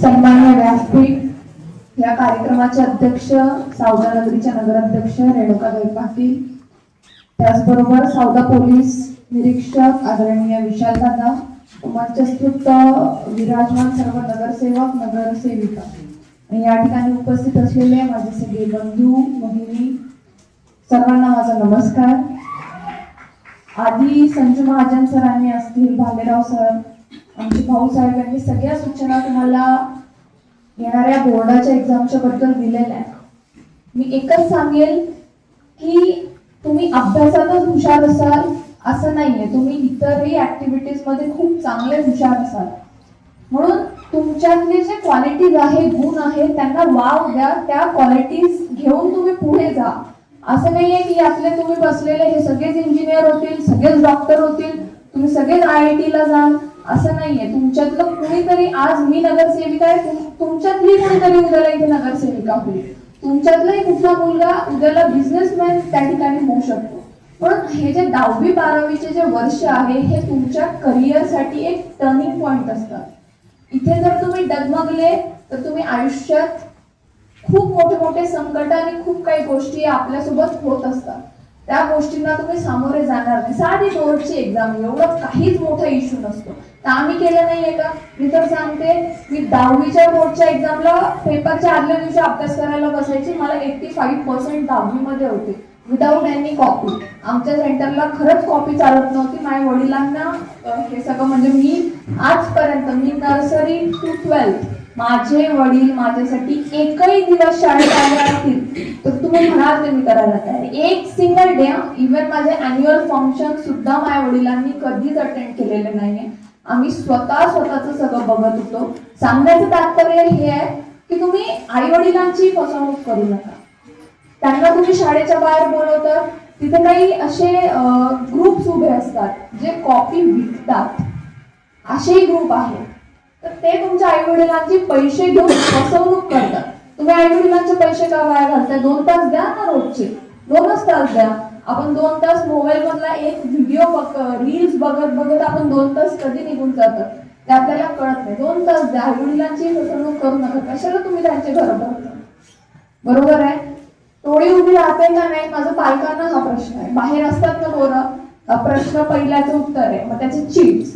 सन्मान्य व्यासपीठ या कार्यक्रमाचे अध्यक्ष सावदा नगरीच्या नगराध्यक्ष रेणुकाबाई पाटील. त्याचबरोबर सावदा पोलीस निरीक्षक आदरणीय विशाल दादा मंचस्तुत विराजमान सर्व नगरसेवक नगरसेविका. आणि या ठिकाणी उपस्थित असलेले माझे सगळे बंधू मोहिनी सर्वांना माझा नमस्कार. आधी संजू महाजन सरांनी असतील भालेराव सर आमचे भाऊसाहेब यांनी सगळ्या सूचना तुम्हाला येणाऱ्या बोर्डाच्या एक्झामच्या बद्दल दिलेल्या आहेत. मी एकच सांगेल की तुम्ही अभ्यासातच हुशार असाल असं नाहीये. तुम्ही इतरही ऍक्टिव्हिटीजमध्ये खूप चांगले हुशार असाल. म्हणून तुमच्यातले जे क्वालिटीज आहे गुण आहे त्यांना वाव द्या. त्या क्वालिटीज घेऊन तुम्ही पुढे जा. असं नाहीये की यातले तुम्ही बसलेले हे सगळेच इंजिनियर होतील सगळेच डॉक्टर होतील तुम्ही सगळेच आय आय टीला जाल. असं नाहीये. तुमच्यातलं कुणीतरी आज मी नगरसेविका आहे तुमच्यातली कुणीतरी उद्याला इथे नगरसेविका होईल. तुमच्यातलाही कुठला मुलगा उद्याला बिझनेसमॅन त्या ठिकाणी होऊ शकतो. पण हे जे दहावी बारावीचे जे वर्ष आहे हे तुमच्या करिअरसाठी एक टर्निंग पॉइंट असतात इथे जर तुम्ही डगमगले तर तुम्ही आयुष्यात खूप मोठे मोठे संकट आणि खूप काही गोष्टी आपल्यासोबत होत असतात. त्या गोष्टींना तुम्ही सामोरे जाणार नाही. साधी बोर्डची एक्झाम एवढं काहीच मोठा इश्यू नसतो. तर आम्ही केलं नाहीये का? मी तर सांगते मी दहावीच्या बोर्डच्या एक्झामला पेपरच्या आदल्या दिवशी अभ्यास करायला बसायची. मला एट्टी फाईव्ह पर्सेंट दहावीमध्ये होते. विदाऊट एनी कॉपी आमच्या सेंटरला खरंच कॉपी चालत नव्हती. माझ्या वडिलांना हे सगळं म्हणजे मी आजपर्यंत मी नर्सरी टू ट्वेल्थ माझे वडील माझ्यासाठी एकही दिवस शाळेत आले असतील तर तुम्ही म्हणाल ते मी करायला तयार एक सिंगल डे इव्हन माझे अॅन्युअल फंक्शन सुद्धा माझ्या वडिलांनी कधीच अटेंड केलेले नाहीये. आम्ही स्वतः स्वतःच सगळं बघत होतो. सांगण्याचं तात्पर्य हे आहे की तुम्ही आई वडिलांची फसवणूक करू नका. त्यांना तुम्ही शाळेच्या बाहेर बोलवता तिथे काही असे ग्रुप्स उभे असतात जे कॉपी विकतात. असेही ग्रुप आहेत. तर ते तुमच्या आई वडिलांचे पैसे घेऊन फसवणूक करतात. तुम्ही आई वडिलांचे पैसे का वाया घालताय? दोन तास द्या ना रोजचे. दोनच तास द्या. आपण दोन तास मोबाईल मधला एक व्हिडिओ बघ रील्स बघत बघत आपण दोन तास कधी निघून जातात ते आपल्याला कळत नाही. दोन तास द्या. आई वडिलांची फसवणूक करू नका. कशाला तुम्ही त्यांचे घर भरता बरोबर आहे? टोळी उभी राहते का नाही? माझं पालकांना हा प्रश्न आहे. बाहेर असतात ना पोरं? हा प्रश्न पहिल्याचं उत्तर आहे. मग त्याचे चीट्स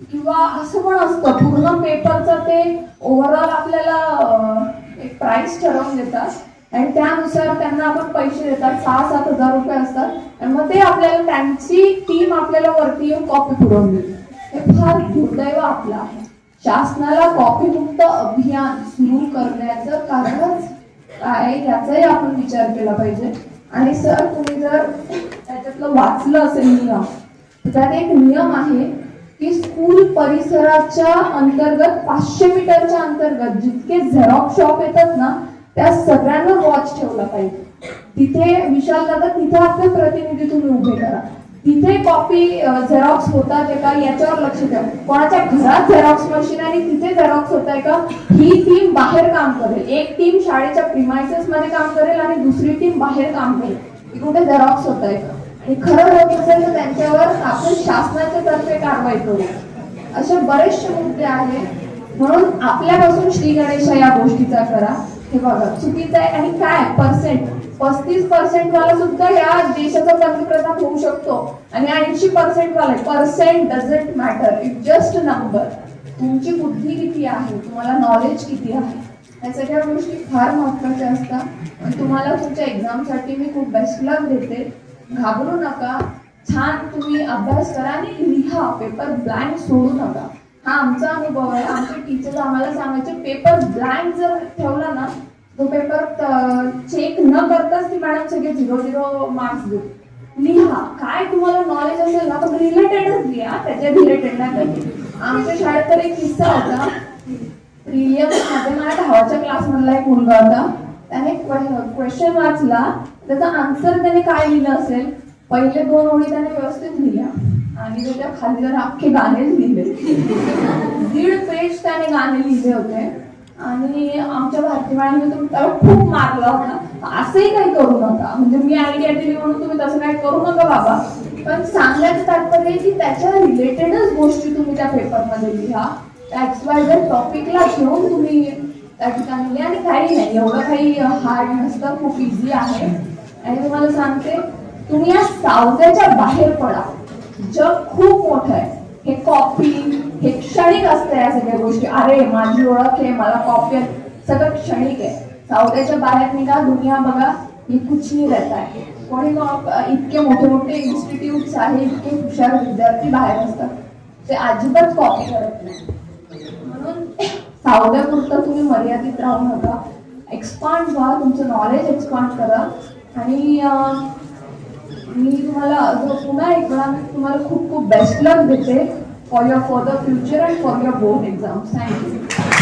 किंवा असं पण असतं पूर्ण पेपरचं ते ओव्हरऑल आपल्याला एक प्राइस ठरवून देतात. आणि त्यानुसार त्यांना आपण पैसे देतात सहा सात हजार रुपये असतात. आणि मग ते आपल्याला त्यांची टीम आपल्याला वरती येऊन कॉपी पुरवून देते. हे फार दुर्दैव आपलं आहे. शासनाला कॉपी मुक्त अभियान सुरू करण्याचं कारणच काय याचाही आपण विचार केला पाहिजे. आणि सर तुम्ही जर त्याच्यातलं वाचलं असेल नियम त्यात एक नियम आहे की स्कूल परिसराच्या अंतर्गत पाचशे मीटरच्या अंतर्गत जितके झेरॉक्स शॉप येतात ना त्या सगळ्यांना वॉच ठेवला पाहिजे. तिथे विशाल दादा तिथे आपले प्रतिनिधी तुम्ही उभे करा. तिथे कॉपी झेरॉक्स होतात आहे का याच्यावर लक्ष द्या. कोणाच्या घरात झेरॉक्स मशीन आणि तिथे झेरॉक्स होत आहे का? ही टीम बाहेर काम करेल. एक टीम शाळेच्या प्रिमायसेस मध्ये काम करेल आणि दुसरी टीम बाहेर काम करेल. कुठे झेरॉक्स होत आहे का? आणि खरं होत असेल तर त्यांच्यावर आपण शासनाच्या तर्फे कारवाई करू. असे बरेचसे मुद्दे आहेत. म्हणून आपल्यापासून श्री गणेश या गोष्टीचा करा. हे बघा चुकीचं आहे. आणि काय? पर्सेंट पस्तीस पर्सेंट वाला सुद्धा या देशाचा पंतप्रधान होऊ शकतो. आणि ऐंशी पर्सेंट वाला percent doesn't matter it just number तुमची बुद्धी किती आहे? तुम्हाला नॉलेज किती आहे? या सगळ्या गोष्टी फार महत्त्वाच्या असतात. आणि तुम्हाला तुमच्या एक्झामसाठी मी खूप बेस्ट लक देते. घाबरू नका. छान तुम्ही अभ्यास करा आणि लिहा. पेपर ब्लँक सोडू नका. हा आमचा अनुभव आहे. आमचे टीचर आम्हाला सांगायचे पेपर ब्लँक जर ठेवला ना तो पेपर चेक न करताच ती मॅडम सगळे झिरो झिरो मार्क्स देऊ लिहा. काय तुम्हाला नॉलेज असेल ना तर रिलेटेडच लिहा. त्याच्या रिलेटेड नाही आमच्या शाळेत तर एक किस्सा होता. प्रिलियम्समध्ये माझ्या भावाच्या क्लासमधला एक मुलगा होता. त्याने क्वेश्चन वाचला. त्याचा आन्सर त्याने काय लिहिलं असेल? पहिले दोन ओळी त्याने व्यवस्थित लिहिल्या. आणि त्याच्याखाली जर अख्खे गाणे लिहिले. दीड पेज त्याने गाणे लिहिले होते. आणि आमच्या भारती मॅडमने तुम्ही त्याला खूप मारला होता. असंही काही करू नका. म्हणजे मी आयडिया दिली म्हणून तुम्ही तसं काही करू नका बाबा. पण सांगण्याचं तात्पर्य आहे की त्याच्या रिलेटेडच गोष्टी तुम्ही त्या पेपरमध्ये लिहा. एक्स वाय जर टॉपिकला घेऊन तुम्ही त्या ठिकाणी लिहा. आणि काही नाही. एवढं काही हार्ड नसतं. खूप इझी आहे. आणि तुम्हाला सांगते तुम्ही या सावत्याच्या बाहेर पडा. जग खूप मोठं आहे. हे कॉपी हे क्षणिक असतं या सगळ्या गोष्टी. अरे माझी ओळख आहे मला कॉपी सगळं क्षणिक आहे. सावत्याच्या बाहेर निघा दुनिया बघा. ही कुछ रहता कोणी इतके मोठे मोठे इन्स्टिट्यूट्स आहे इतके हुशार विद्यार्थी बाहेर असतात. ते अजिबात कॉपी करत नाही. म्हणून सावध्यापुरतं तुम्ही मर्यादित राहू नका. एक्सपांड व्हा तुमचं नॉलेज एक्सपांड करा. आणि मी तुम्हाला पुन्हा एकदा मी तुम्हाला खूप खूप बेस्ट लक देते for your for the future and for your board exams thank you